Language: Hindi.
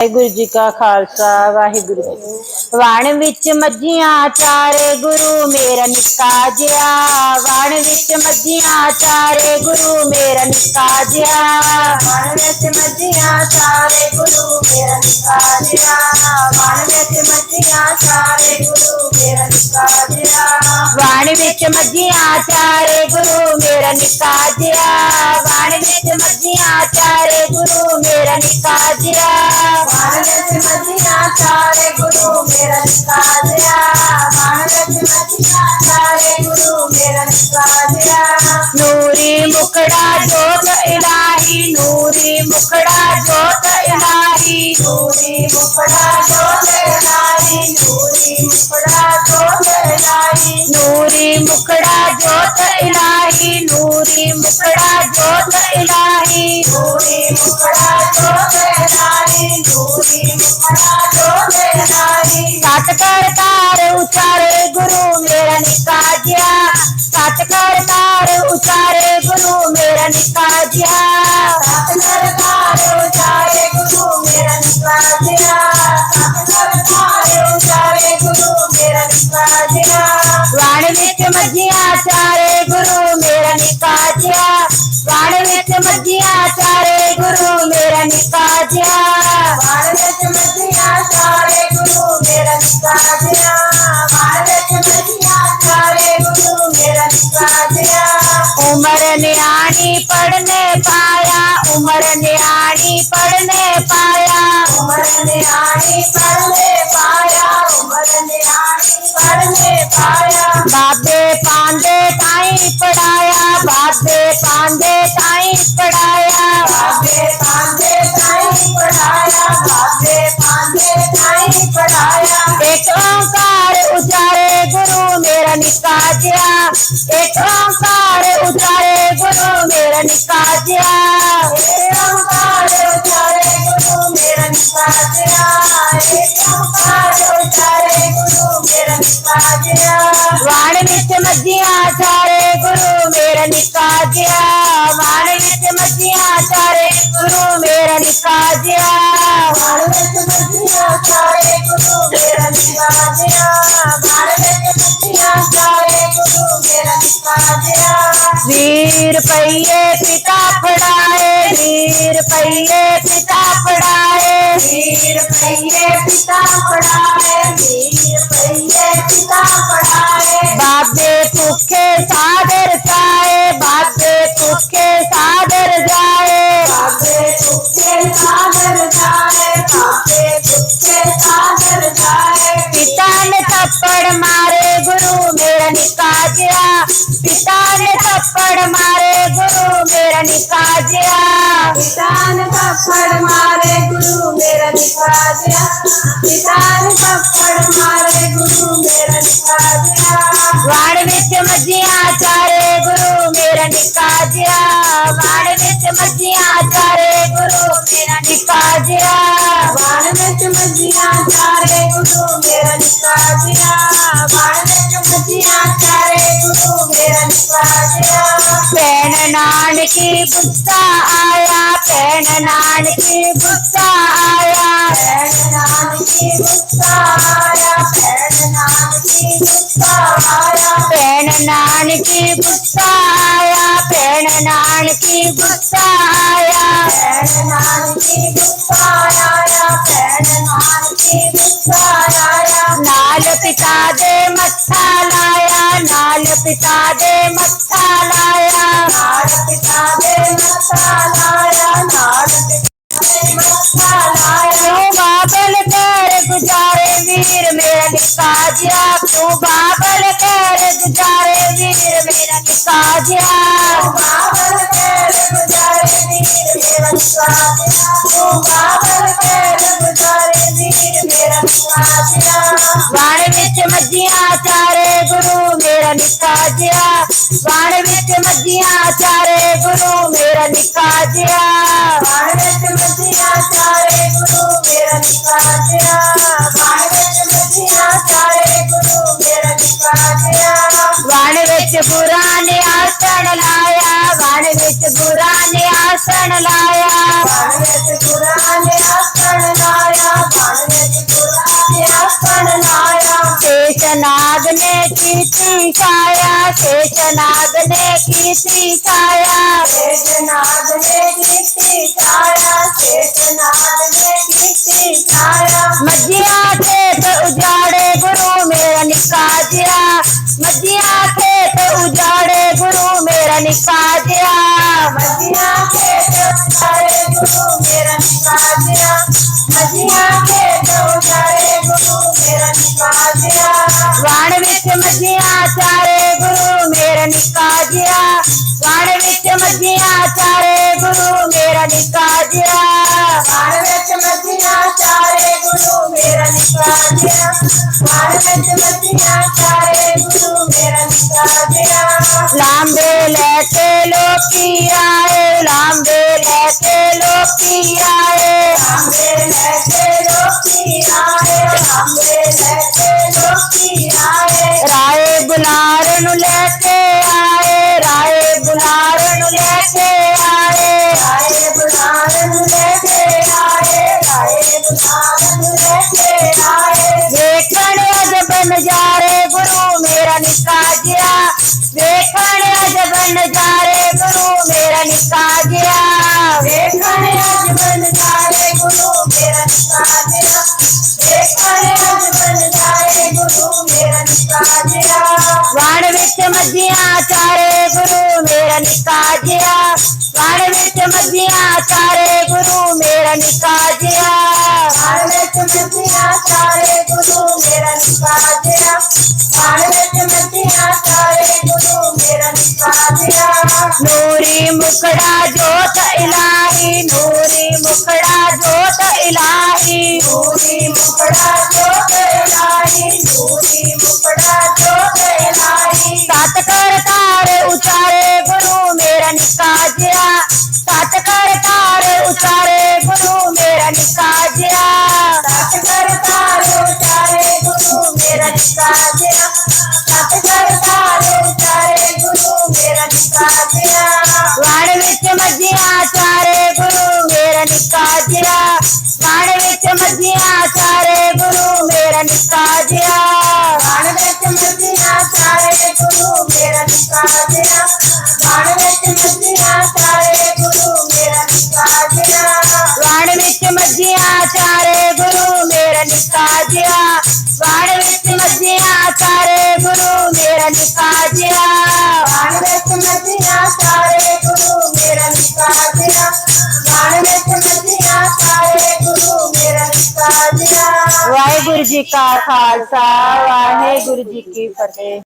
ਵਾਹਿਗੁਰੂ ਜੀ ਕਾ ਖਾਲਸਾ ਵਾਹਿਗੁਰੂ ਜੀ ਕੀ ਫਤਿਹ। ਵਣ ਵਿੱਚ ਮੱਝੀਆਂ ਚਾਰੇ ਗੁਰੂ ਮੇਰਾ ਨਿੱਕਾ ਜਿਹਾ ਵਣ ਵਿੱਚ ਮੱਝੀਆਂ ਚਾਰੇ ਗੁਰੂ ਮੇਰਾ ਨਿੱਕਾ ਜਿਹਾ ਵਣ ਵਿੱਚ ਮੱਝੀਆਂ ਚਾਰੇ ਗੁਰੂ ਮੇਰਾ ਨਿੱਕਾ ਜਿਹਾ ਵਣ ਵਿੱਚ ਮੱਝੀਆਂ ਚਾਰੇ ਗੁਰੂ ਮੇਰਾ ਨਿੱਕਾ ਜਿਹਾ ਵਣ ਵਿੱਚ ਮੱਝੀਆਂ ਚਾਰੇ ਗੁਰੂ ਮੇਰਾ ਨਿੱਕਾ ਜਿਹਾ ਵਣ ਵਿੱਚ ਮੱਝੀਆਂ ਚਾਰੇ ਗੁਰੂ ਮੇਰਾ ਨਿੱਕਾ ਜਿਹਾ मानगत मदिया तारे गुरु मेरा निकालिया मानगत मदिया तारे गुरु मेरा निकालिया नूरी मुखड़ा जोत इलाही, नूरी मुकड़ा जोत इलाही। नूरी मुकड़ा जोत नूरी मुकड़ा जोत नूरी मुखड़ा जोत इलाही। नूरी मुखड़ा जोत इलाही। नूरी मुखड़ा जोत इलाही। नूरी मुखड़ा जोत इलाही। कर तार उचारे गुरु मेरा निकाजिया। सात करतार उचारे गुरु मेरा निकाजिया। ਮੱਝੀਆਂ ਚਾਰੇ ਗੁਰੂ ਮੇਰਾ ਨਿੱਕਾ ਜਿਹਾ ਵਣ ਵਿੱਚ ਮੱਝੀਆਂ ਚਾਰੇ ਗੁਰੂ ਮੇਰਾ ਨਿੱਕਾ ਜਿਹਾ ਵਣ ਵਿੱਚ ਮੱਝੀਆਂ ਚਾਰੇ ਗੁਰੂ ਮੇਰਾ ਨਿੱਕਾ ਜਿਹਾ ਵਣ ਵਿੱਚ ਮੱਝੀਆਂ ਚਾਰੇ ਗੁਰੂ ਮੇਰਾ ਨਿੱਕਾ ਜਿਹਾ ਉਮਰ ਨਿਆਣੀ ਪੜਨੇ ਪਾਇਆ ਉਮਰ ਨਿਆਣੀ ਪੜਨੇ ਪਾਇਆ ਉਮਰ ਨਿਆਣੀ ਪੜਨੇ ਪਾਇਆ ਉਮਰ ਨਿਆਣੀ ਪੜਨੇ ਪਾਇਆ निकाजिया एक ओंकार उतारे गुरु मेरा निकाजिया। एक ओंकार उतारे गुरु मेरा निकाजिया। एक ओंकार उतारे गुरु मेरा निकाजिया। वाण नित्य मध्या चारे गुरु मेरा निकाजिया। वाण नित्य मजिया चारे गुरु मेरा निकाजिया। वाण नित्य मध्या चारे ਵੀਰ ਪਈਏ ਪਿਤਾ ਫੜਾਏ ਵੀਰ ਪਈਏ ਪਿਤਾ ਫੜਾਏ ਵੀਰ ਪਈਏ ਪਿਤਾ ਫੜਾਏ गया पिता ने थप्पड़ मारे गुरु मेरा निका गया पिता ने थप्पड़ मारे गुरु मेरा निका गया पिता ने थप्पड़ मारे गुरु मेरा निका गया वाण विच मजिया चारे गुरु मेरा निका गया वाण विच मजिया चारे गुरु मेरा निका गया वाण विच मजिया चारे गुरु मेरा निका गया वाण पैन नान की गुस्सा आया, पैन नान की गुस्सा आया, पैन नान की गुस्सा आया, पैन नान की गुस्सा आया नान गुस्सा आया नान गुस्सा आया नान गुस्सा आया। नान नाल पिता दे मत्था लाया, नाल पिता दे मत्था वीर मेरा निकाजिया तू बाबल गुजारे वीर मेरा निकाजिया बाबल गुजारे वीर मेरा तू बाबल तेरे गुजारे वीर मेरा निकाजिया वाण बिच मध्या चारे गुरु मेरा निकाजिया वाण विच चारे गुरु मेरा निकाजिया वाण विच चारे गुरु मेरा निकाजिया ਵਣ ਵਿੱਚ ਬੁਰਾ ਨੇ ਆਸਣ ਲਾਇਆ ਵਣ ਵਿੱਚ ਬੁਰਾ ਨੇ ਆਸਣ ਲਾਇਆ ਵਣ ਵਿੱਚ ਬੁਰਾ ਨੇ ਆਸਣ ਲਾਇਆ ਵਣ ਵਿੱਚ ਬੁਰਾ ਨੇ ਆਸਣ ਲਾਇਆ शेषनाग ने कीर्ति काया शेषनाग ने कीर्ति काया शेषनाग ने कीर्ति काया शेषनाग ने कीर्ति काया मजिया मजिया खेत तो उजाड़े गुरु मेरा निका दिया। मजिया खेत तो उजाड़े गुरु मेरा निका दिया। मजिया खेत तो उजाड़े गुरु मेरा निका दिया। वाण विच मजिया चारे गुरु मेरा निका दिया। वाण विच मजिया चारे गुरु मेरा निका दिया। वाण विच मजिया चारे गुरु मेरा निका दिया। वाण विच मजिया लांबे लेते लोकिया है लांबे लेते लोकिया है लांबे लेते लोकिया है लांबे लेते लोकिया है राय नु लेते आए, राय बुलारण लेते आए। राय बुलारण लेते आए, राय बुलारण लेते आए। देखण अज बन जा रे गुरु, मेरा निकाजिया। बन जा रे गुरु, मेरा निका गया देखा है आज गुरु, मेरा निका गया देखा गुरु, मेरा निका गया वाण चारे गुरु, मेरा निका गया वाण विच मधिया चारे गुरु, मेरा निका गया मेरा निका गया वाण नूरी मुखड़ा जोत इलाही नूरी मुखड़ा जोत इलाही। नूरी मुखड़ा जोत तारे गुरु मेरा गुरु मेरा वाण मजिया गुरु मेरा मजिया गुरु मेरा गुरु जी का खालसा, वाहेगुरु जी की फतेह।